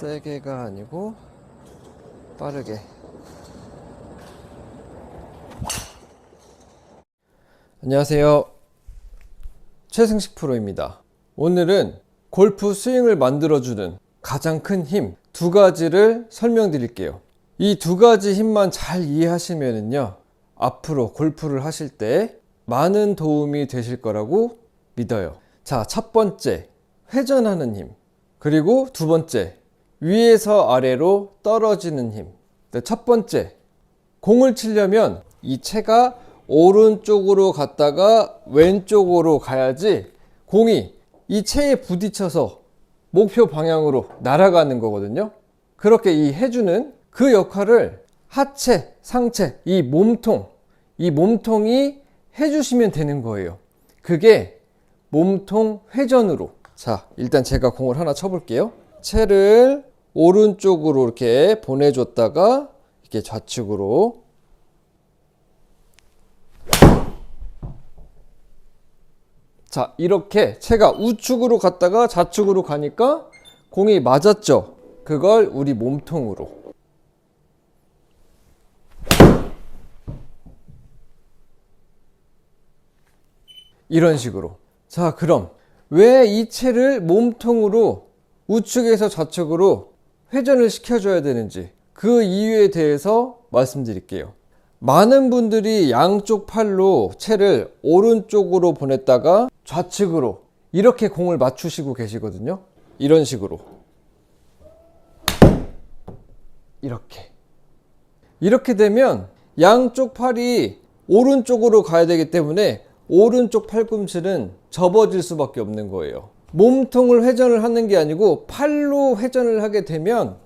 세게가 아니고 빠르게. 안녕하세요. 최승식 프로입니다. 오늘은 골프 스윙을 만들어주는 가장 큰 힘 두 가지를 설명드릴게요. 이 두 가지 힘만 잘 이해하시면은요, 앞으로 골프를 하실 때 많은 도움이 되실 거라고 믿어요. 자, 첫 번째, 회전하는 힘. 그리고 두 번째, 위에서 아래로 떨어지는 힘. 네, 첫 번째, 공을 치려면 이 채가 오른쪽으로 갔다가 왼쪽으로 가야지 공이 이 채에 부딪혀서 목표 방향으로 날아가는 거거든요. 그렇게 이 해주는 그 역할을 하체, 상체, 이 몸통, 이 몸통이 해주시면 되는 거예요. 그게 몸통 회전으로. 자, 일단 제가 공을 하나 쳐볼게요. 채를 오른쪽으로 이렇게 보내줬다가 이렇게 좌측으로 자, 이렇게 채가 우측으로 갔다가 좌측으로 가니까 공이 맞았죠. 그걸 우리 몸통으로. 이런 식으로. 자, 그럼 왜 이 채를 몸통으로 우측에서 좌측으로 회전을 시켜줘야 되는지 그 이유에 대해서 말씀드릴게요. 많은 분들이 양쪽 팔로 채를 오른쪽으로 보냈다가 좌측으로 이렇게 공을 맞추시고 계시거든요. 이런 식으로. 이렇게. 이렇게 되면 양쪽 팔이 오른쪽으로 가야 되기 때문에 오른쪽 팔꿈치는 접어질 수밖에 없는 거예요. 몸통을 회전을 하는 게 아니고 팔로 회전을 하게 되면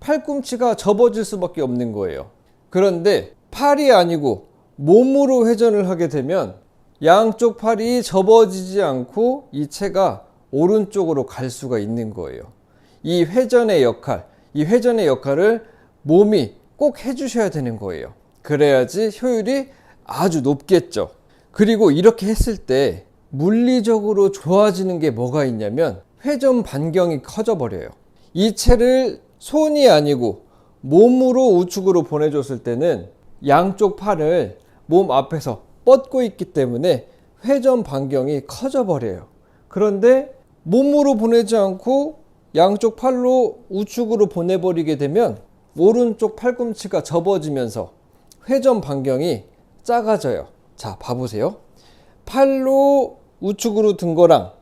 팔꿈치가 접어질 수밖에 없는 거예요. 그런데 팔이 아니고 몸으로 회전을 하게 되면 양쪽 팔이 접어지지 않고 이 채가 오른쪽으로 갈 수가 있는 거예요. 이 회전의 역할, 이 회전의 역할을 몸이 꼭 해주셔야 되는 거예요. 그래야지 효율이 아주 높겠죠. 그리고 이렇게 했을 때 물리적으로 좋아지는 게 뭐가 있냐면 회전 반경이 커져 버려요. 이 채를 손이 아니고 몸으로 우측으로 보내줬을 때는 양쪽 팔을 몸 앞에서 뻗고 있기 때문에 회전 반경이 커져 버려요. 그런데 몸으로 보내지 않고 양쪽 팔로 우측으로 보내버리게 되면 오른쪽 팔꿈치가 접어지면서 회전 반경이 작아져요. 자, 봐보세요. 팔로 우측으로 든 거랑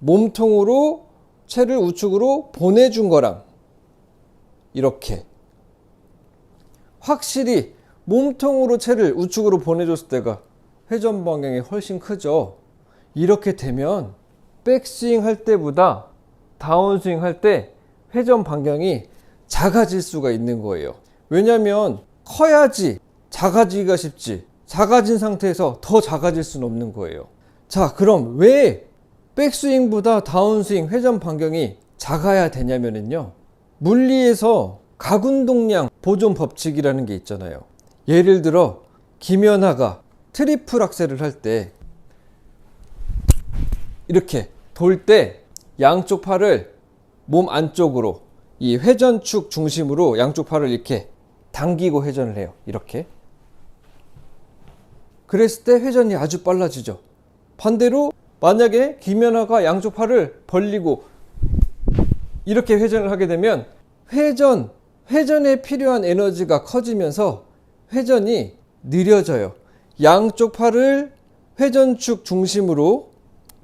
몸통으로 채를 우측으로 보내준 거랑 이렇게 확실히 몸통으로 채를 우측으로 보내줬을 때가 회전 방향이 훨씬 크죠. 이렇게 되면 백스윙 할 때보다 다운스윙 할 때 회전 반경이 작아질 수가 있는 거예요. 왜냐면 커야지 작아지기가 쉽지. 작아진 상태에서 더 작아질 수는 없는 거예요. 자, 그럼 왜 백스윙보다 다운스윙 회전 반경이 작아야 되냐면은요. 물리에서 가군동량 보존 법칙이라는 게 있잖아요. 예를 들어 김연아가 트리플 악셀을 할 때 이렇게 돌 때 양쪽 팔을 몸 안쪽으로 이 회전축 중심으로 양쪽 팔을 이렇게 당기고 회전을 해요. 이렇게. 그랬을 때 회전이 아주 빨라지죠. 반대로 만약에 김연아가 양쪽 팔을 벌리고 이렇게 회전을 하게 되면 회전, 회전에 필요한 에너지가 커지면서 회전이 느려져요. 양쪽 팔을 회전축 중심으로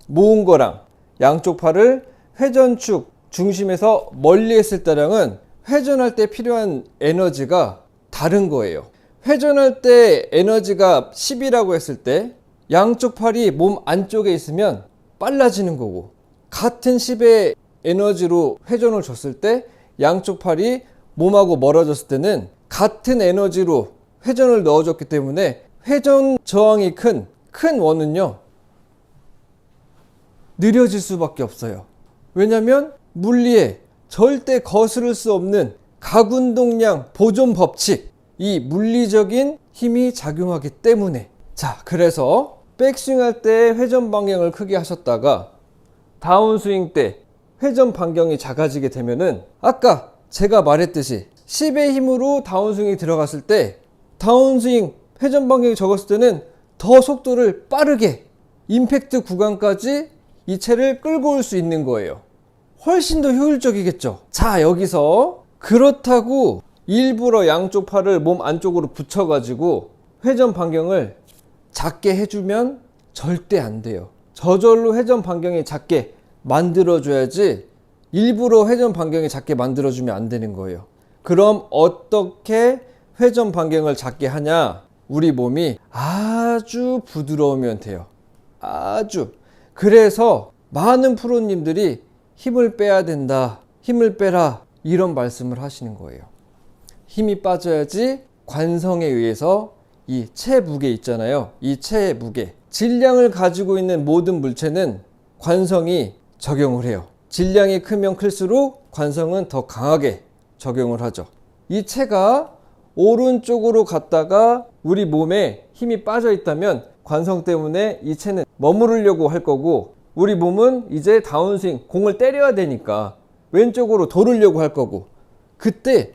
모은 거랑 양쪽 팔을 회전축 중심에서 멀리 했을 때랑은 회전할 때 필요한 에너지가 다른 거예요. 회전할 때 에너지가 10이라고 했을 때 양쪽 팔이 몸 안쪽에 있으면 빨라지는 거고 같은 10의 에너지로 회전을 줬을 때 양쪽 팔이 몸하고 멀어졌을 때는 같은 에너지로 회전을 넣어줬기 때문에 회전 저항이 큰, 큰 원은요, 느려질 수밖에 없어요. 왜냐면 물리에 절대 거스를 수 없는 가군동량 보존 법칙, 이 물리적인 힘이 작용하기 때문에. 자, 그래서 백스윙 할 때 회전 방향을 크게 하셨다가 다운스윙 때 회전 반경이 작아지게 되면은 아까 제가 말했듯이 10의 힘으로 다운스윙이 들어갔을 때 다운스윙 회전 반경이 적었을 때는 더 속도를 빠르게 임팩트 구간까지 이 채를 끌고 올 수 있는 거예요. 훨씬 더 효율적이겠죠. 자, 여기서 그렇다고 일부러 양쪽 팔을 몸 안쪽으로 붙여 가지고 회전 반경을 작게 해주면 절대 안 돼요. 저절로 회전 반경이 작게 만들어줘야지 일부러 회전 반경이 작게 만들어주면 안 되는 거예요. 그럼 어떻게 회전 반경을 작게 하냐? 우리 몸이 아주 부드러우면 돼요. 아주. 그래서 많은 프로님들이 힘을 빼야 된다. 힘을 빼라. 이런 말씀을 하시는 거예요. 힘이 빠져야지 관성에 의해서 이 체무게 있잖아요. 이 체무게. 질량을 가지고 있는 모든 물체는 관성이 적용을 해요. 질량이 크면 클수록 관성은 더 강하게 적용을 하죠. 이 체가 오른쪽으로 갔다가 우리 몸에 힘이 빠져 있다면 관성 때문에 이 체는 머무르려고 할 거고 우리 몸은 이제 다운스윙 공을 때려야 되니까 왼쪽으로 돌으려고 할 거고 그때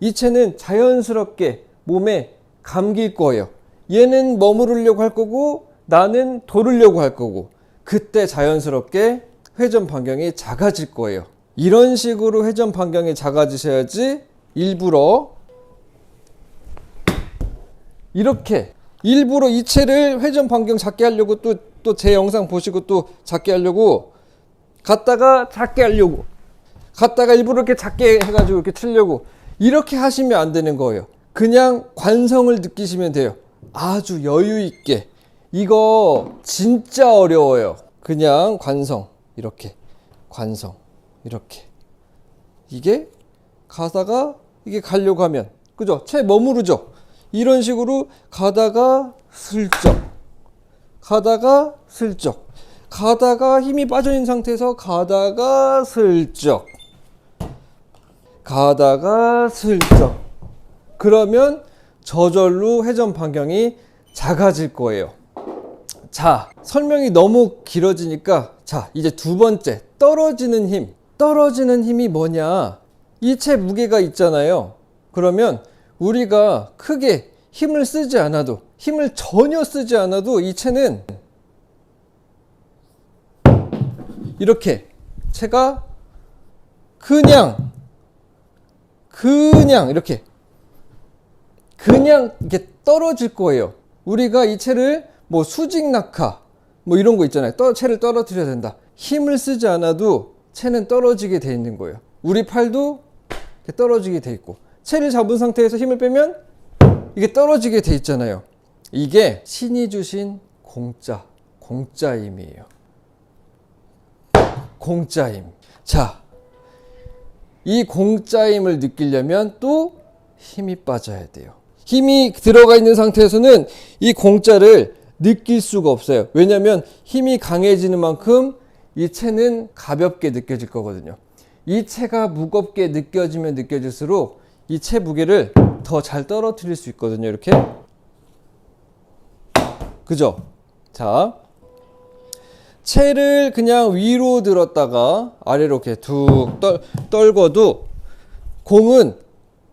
이 체는 자연스럽게 몸에 감길 거예요. 얘는 머무르려고 할 거고 나는 돌으려고 할 거고 그때 자연스럽게 회전 반경이 작아질 거예요. 이런 식으로 회전 반경이 작아지셔야지 일부러 이렇게 일부러 이 채를 회전 반경 작게 하려고 또 또 제 영상 보시고 또 작게 하려고 갔다가 작게 하려고 갔다가 일부러 이렇게 작게 해가지고 이렇게 치려고 이렇게 하시면 안 되는 거예요. 그냥 관성을 느끼시면 돼요. 아주 여유 있게. 이거 진짜 어려워요. 그냥 관성. 이렇게. 관성. 이렇게. 이게 가다가 이게 가려고 하면. 그죠? 채 머무르죠. 이런 식으로 가다가 슬쩍. 가다가 슬쩍. 가다가 힘이 빠져 있는 상태에서 가다가 슬쩍. 가다가 슬쩍 그러면 저절로 회전 반경이 작아질 거예요. 자, 설명이 너무 길어지니까 자, 이제 두 번째 떨어지는 힘. 떨어지는 힘이 뭐냐? 이채 무게가 있잖아요. 그러면 우리가 크게 힘을 쓰지 않아도 힘을 전혀 쓰지 않아도 이 채는 이렇게 채가 그냥 그냥 이렇게 그냥 이렇게 떨어질 거예요. 우리가 이 채를 뭐 수직 낙하 뭐 이런 거 있잖아요. 떠, 채를 떨어뜨려야 된다. 힘을 쓰지 않아도 채는 떨어지게 돼 있는 거예요. 우리 팔도 떨어지게 돼 있고 채를 잡은 상태에서 힘을 빼면 이게 떨어지게 돼 있잖아요. 이게 신이 주신 공짜, 공짜임이에요. 공짜임. 자, 이 공짜임을 느끼려면 또 힘이 빠져야 돼요. 힘이 들어가 있는 상태에서는 이 공짜를 느낄 수가 없어요. 왜냐하면 힘이 강해지는 만큼 이 채는 가볍게 느껴질 거거든요. 이 채가 무겁게 느껴지면 느껴질수록 이 채 무게를 더 잘 떨어뜨릴 수 있거든요. 이렇게. 그죠? 자. 채를 그냥 위로 들었다가 아래로 이렇게 툭 떨, 떨궈도 공은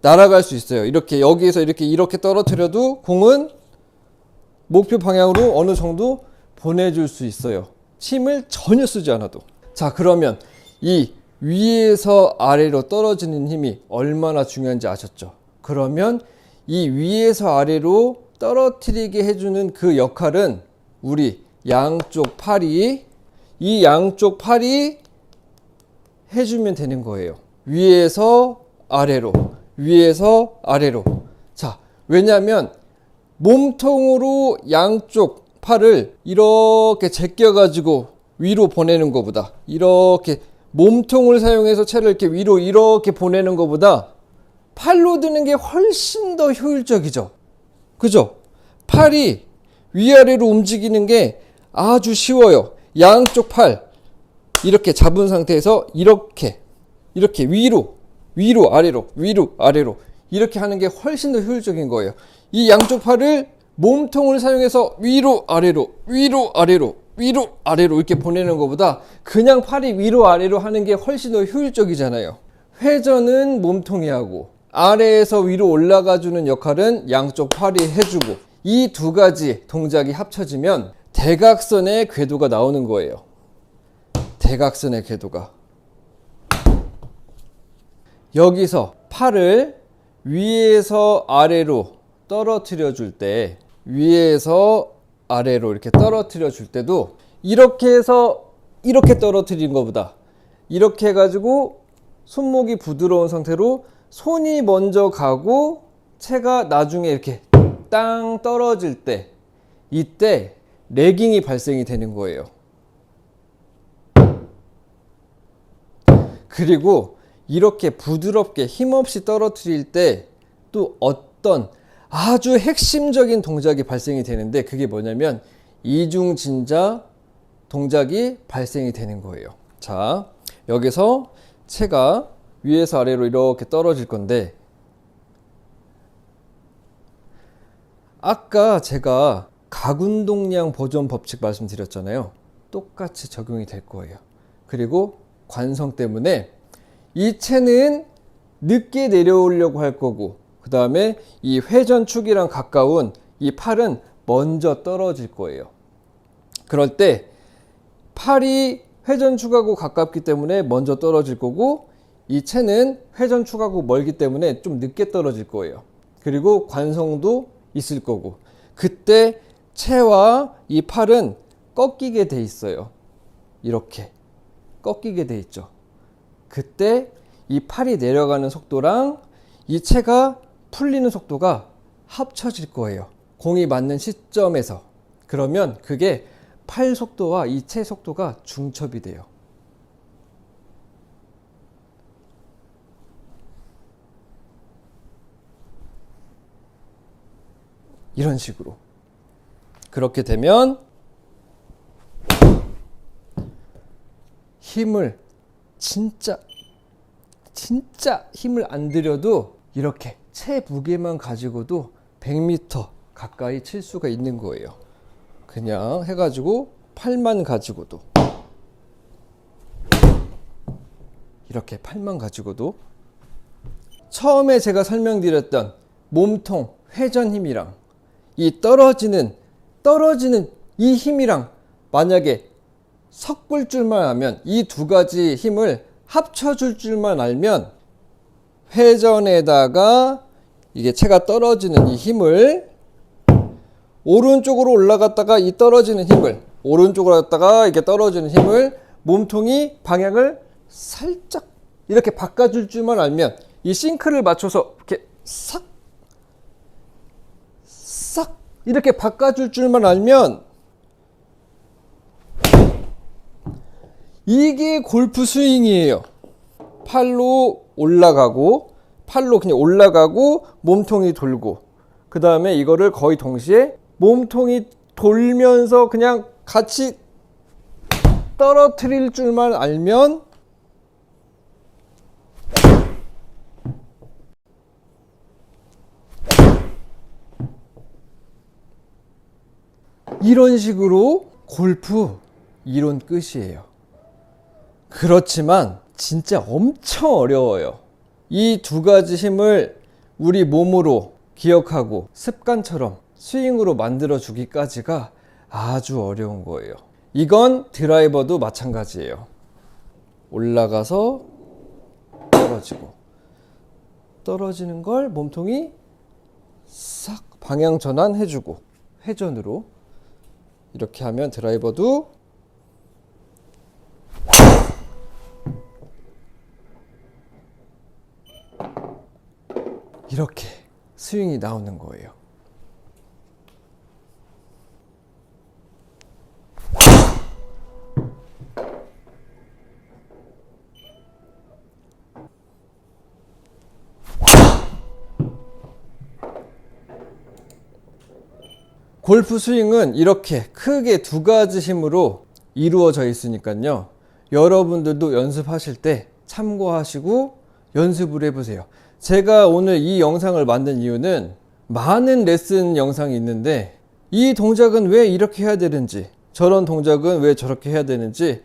날아갈 수 있어요. 이렇게 여기에서 이렇게 이렇게 떨어뜨려도 공은 목표 방향으로 어느 정도 보내줄 수 있어요. 힘을 전혀 쓰지 않아도. 자, 그러면 이 위에서 아래로 떨어지는 힘이 얼마나 중요한지 아셨죠? 그러면 이 위에서 아래로 떨어뜨리게 해주는 그 역할은 우리 양쪽 팔이 이 양쪽 팔이 해주면 되는 거예요. 위에서 아래로, 위에서 아래로. 자, 왜냐하면 몸통으로 양쪽 팔을 이렇게 제껴가지고 위로 보내는 것보다 이렇게 몸통을 사용해서 채를 이렇게 위로 이렇게 보내는 것보다 팔로 드는 게 훨씬 더 효율적이죠. 그죠? 팔이 위아래로 움직이는 게 아주 쉬워요. 양쪽 팔 이렇게 잡은 상태에서 이렇게 이렇게 위로 위로 아래로 위로 아래로 이렇게 하는 게 훨씬 더 효율적인 거예요. 이 양쪽 팔을 몸통을 사용해서 위로 아래로 위로 아래로 위로 아래로 이렇게 보내는 것보다 그냥 팔이 위로 아래로 하는 게 훨씬 더 효율적이잖아요. 회전은 몸통이 하고 아래에서 위로 올라가 주는 역할은 양쪽 팔이 해주고 이 두 가지 동작이 합쳐지면 대각선의 궤도가 나오는 거예요. 대각선의 궤도가. 여기서 팔을 위에서 아래로 떨어뜨려 줄 때, 위에서 아래로 이렇게 떨어뜨려 줄 때도 이렇게 해서 이렇게 떨어뜨린 것보다 이렇게 해가지고 손목이 부드러운 상태로 손이 먼저 가고 채가 나중에 이렇게 땅 떨어질 때 이때 레깅이 발생이 되는 거예요. 그리고 이렇게 부드럽게 힘없이 떨어뜨릴 때 또 어떤 아주 핵심적인 동작이 발생이 되는데 그게 뭐냐면 이중진자 동작이 발생이 되는 거예요. 자, 여기서 채가 위에서 아래로 이렇게 떨어질 건데 아까 제가 각운동량 보존 법칙 말씀드렸잖아요. 똑같이 적용이 될 거예요. 그리고 관성 때문에 이 채는 늦게 내려오려고 할 거고 그 다음에 이 회전축이랑 가까운 이 팔은 먼저 떨어질 거예요. 그럴 때 팔이 회전축하고 가깝기 때문에 먼저 떨어질 거고 이 채는 회전축하고 멀기 때문에 좀 늦게 떨어질 거예요. 그리고 관성도 있을 거고 그때 채와 이 팔은 꺾이게 돼 있어요. 이렇게 꺾이게 돼 있죠. 그때 이 팔이 내려가는 속도랑 이 채가 풀리는 속도가 합쳐질 거예요. 공이 맞는 시점에서. 그러면 그게 팔 속도와 이채 속도가 중첩이 돼요. 이런 식으로. 그렇게 되면 힘을 진짜 진짜 힘을 안 들여도 이렇게 채 무게만 가지고도 100m 가까이 칠 수가 있는 거예요. 그냥 해가지고 팔만 가지고도 이렇게 팔만 가지고도 처음에 제가 설명드렸던 몸통 회전 힘이랑 이 떨어지는 떨어지는 이 힘이랑 만약에 섞을 줄만 알면 이 두 가지 힘을 합쳐줄 줄만 알면 회전에다가 이게 채가 떨어지는 이 힘을 오른쪽으로 올라갔다가 이 떨어지는 힘을 오른쪽으로 갔다가 이게 떨어지는 힘을 몸통이 방향을 살짝 이렇게 바꿔줄 줄만 알면 이 싱크를 맞춰서 이렇게 싹 싹 이렇게 바꿔줄 줄만 알면 이게 골프 스윙이에요. 팔로 올라가고 팔로 그냥 올라가고 몸통이 돌고 그 다음에 이거를 거의 동시에 몸통이 돌면서 그냥 같이 떨어뜨릴 줄만 알면 이런 식으로 골프 이론 끝이에요. 그렇지만 진짜 엄청 어려워요. 이 두 가지 힘을 우리 몸으로 기억하고 습관처럼 스윙으로 만들어 주기까지가 아주 어려운 거예요. 이건 드라이버도 마찬가지예요. 올라가서 떨어지고 떨어지는 걸 몸통이 싹 방향 전환 해 주고 회전으로 이렇게 하면 드라이버도 이렇게 스윙이 나오는 거예요. 골프 스윙은 이렇게 크게 두 가지 힘으로 이루어져 있으니까요. 여러분들도 연습하실 때 참고하시고 연습을 해보세요. 제가 오늘 이 영상을 만든 이유는 많은 레슨 영상이 있는데 이 동작은 왜 이렇게 해야 되는지 저런 동작은 왜 저렇게 해야 되는지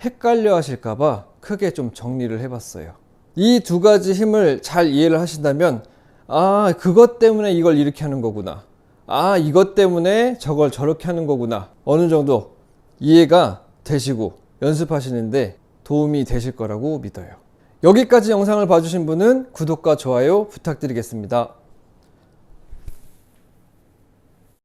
헷갈려 하실까봐 크게 좀 정리를 해봤어요. 이 두 가지 힘을 잘 이해를 하신다면, 아, 그것 때문에 이걸 이렇게 하는 거구나. 아, 이것 때문에 저걸 저렇게 하는 거구나. 어느 정도 이해가 되시고 연습하시는데 도움이 되실 거라고 믿어요. 여기까지 영상을 봐주신 분은 구독과 좋아요 부탁드리겠습니다.